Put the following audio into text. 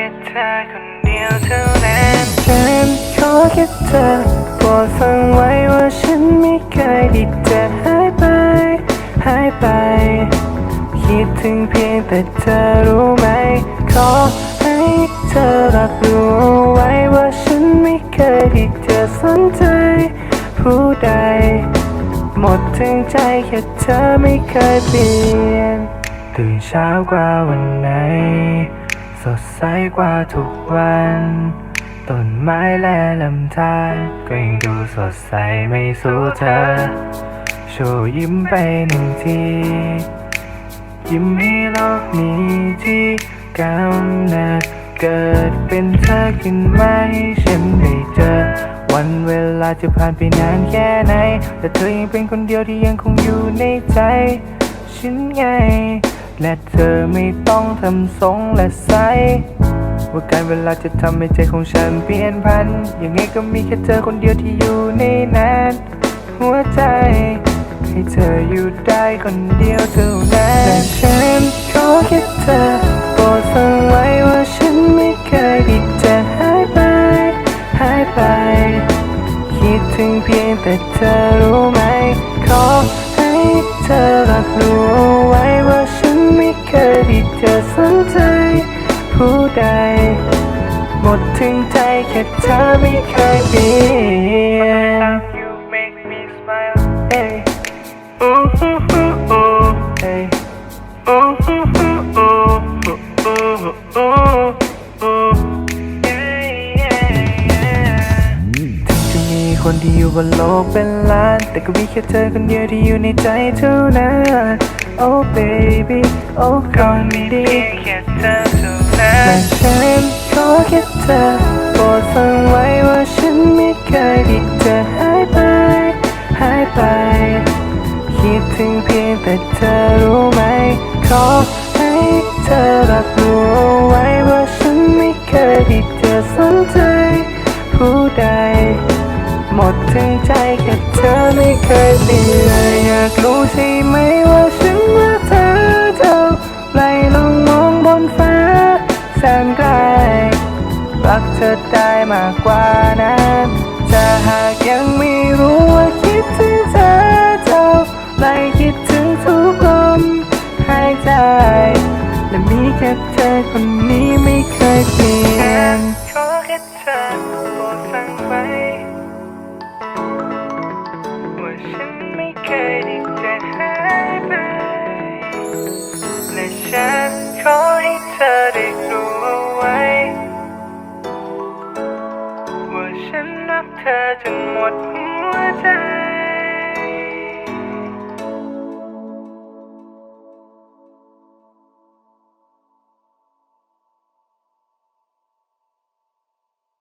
แค่เธอคนเดียวเท่านั้นฉันขอแค่เธอโปรดฟังไว้ว่าฉันไม่เคยที่จะหายไป หายไป คิดถึงเพียงแต่เธอรู้ไหม ขอให้เธอรับรู้ไว้ว่าฉันไม่เคยที่จะสนใจ ผู้ใด หมดถึงใจแค่เธอไม่เคยเปลี่ยน ตื่นเช้ากว่าวันไหน สดใสกว่าทุกวัน ต้นไม้และลำธารก็ยังดูสดใสไม่สู้เธอ โชว์ยิ้มไปหนึ่งที ยิ้มให้โลกนี้ที่กำเนิดเกิดเป็นเธอขึ้นมาให้ฉันได้เจอ วันเวลาจะผ่านไปนานแค่ไหน แต่เธอยังเป็นคนเดียวที่ยังคงอยู่ในใจ ฉันไง และเธอไม่ต้องทำทรงและใสว่าการเวลาจะทำให้ใจของฉันเปลี่ยนพัน ยังไงก็มีแค่เธอคนเดียวที่อยู่ในนั้นหัวใจ ให้เธออยู่ได้คนเดียวเท่านั้นแต่ฉันขอแค่เธอโปรดฟังไว้ว่าฉันไม่เคยที่จะหายไป หายไป คิดถึงเพียงแต่เธอรู้ไหม ขอให้เธอรับรู้ไว้ว่า เคยดิเธอสนใจ ผู้ใด หมดถึงใจแค่เธอไม่เคยเปลี่ยน คนที่อยู่บนโลกเป็นล้าน แต่ก็มีแค่เธอคนเดียวที่อยู่ในใจเท่านั้น Oh baby oh คนดีแค่เธอเท่านั้นและฉันขอแค่เธอโปรดฟังไว้ว่าฉันไม่เคยที่จะหายไป หายไป คิดถึงเพียงแต่เธอรู้ไหม ขอให้เธอรับรู้เอาไว้ว่าฉันไม่เคยที่จะสนใจผู้ใด หมดถึงใจแค่เธอไม่เคยเปลี่ยน แสนใกลรักเธอได้มากกว่านั้นถ้าหากยังไม่รู้ว่าคิดถึงเธอเท่าไรคิดถึงทุกลมหายใจและมีแค่เธอคนนี้ไม่เคยเปลี่ยน เธอจนหมดหัวใจ